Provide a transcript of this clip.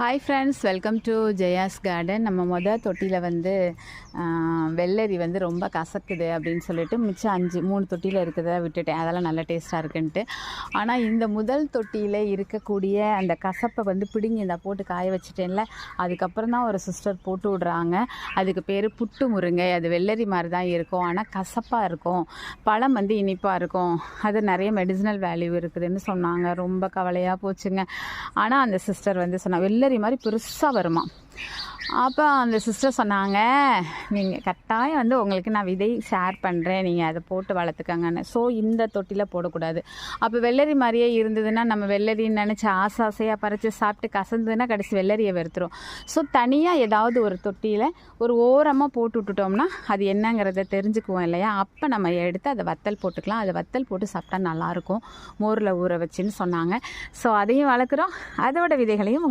Hi friends welcome to Jayas garden நம்ம மொதல் தொட்டியில் வந்து வெள்ளரி வந்து ரொம்ப கசக்குது அப்படின்னு சொல்லிட்டு மிச்சம் அஞ்சு மூணு தொட்டியில் இருக்கிறத விட்டுட்டேன். அதெல்லாம் நல்ல டேஸ்ட்டாக இருக்குன்ட்டு. ஆனால் இந்த முதல் தொட்டியில் இருக்கக்கூடிய அந்த கசப்பை வந்து பிடுங்கி இந்த போட்டு காய வச்சுட்டேன்ல. அதுக்கப்புறம் தான் ஒரு சிஸ்டர் போட்டு விடுறாங்க. அதுக்கு பேர் புட்டு முருங்கை. அது வெள்ளரி மாதிரி தான் இருக்கும். ஆனால் கசப்பாக இருக்கும். பழம் வந்து இனிப்பாக இருக்கும். அது நிறைய மெடிசினல் வேல்யூ இருக்குதுன்னு சொன்னாங்க. ரொம்ப கவலையாக போச்சுங்க. ஆனால் அந்த சிஸ்டர் வந்து சொன்னாங்க வெள்ளரி மாதிரி பெருசாக வருமா? அப்போ அந்த சிஸ்டர் சொன்னாங்க நீங்கள் கட்டாயம் வந்து உங்களுக்கு நான் விதை ஷேர் பண்ணுறேன் நீங்கள் அதை போட்டு வளர்த்துக்கங்கன்னு. ஸோ இந்த தொட்டியில் போடக்கூடாது. அப்போ வெள்ளரி மாதிரியே இருந்ததுன்னா நம்ம வெள்ளரின்னு நினச்சி ஆசை ஆசையாக பறித்து சாப்பிட்டு கசந்ததுன்னா கடைசி வெள்ளரியை வெறுத்துரும். ஸோ தனியாக ஏதாவது ஒரு தொட்டியில் ஒரு ஓரமாக போட்டு விட்டுட்டோம்னா அது என்னங்கிறத தெரிஞ்சுக்குவோம் இல்லையா? அப்போ நம்ம எடுத்து அதை வத்தல் போட்டுக்கலாம். அதை வத்தல் போட்டு சாப்பிட்டா நல்லாயிருக்கும் மோரில் ஊற வச்சுன்னு சொன்னாங்க. ஸோ அதையும் வளர்க்குறோம். அதோட விதைகளையும்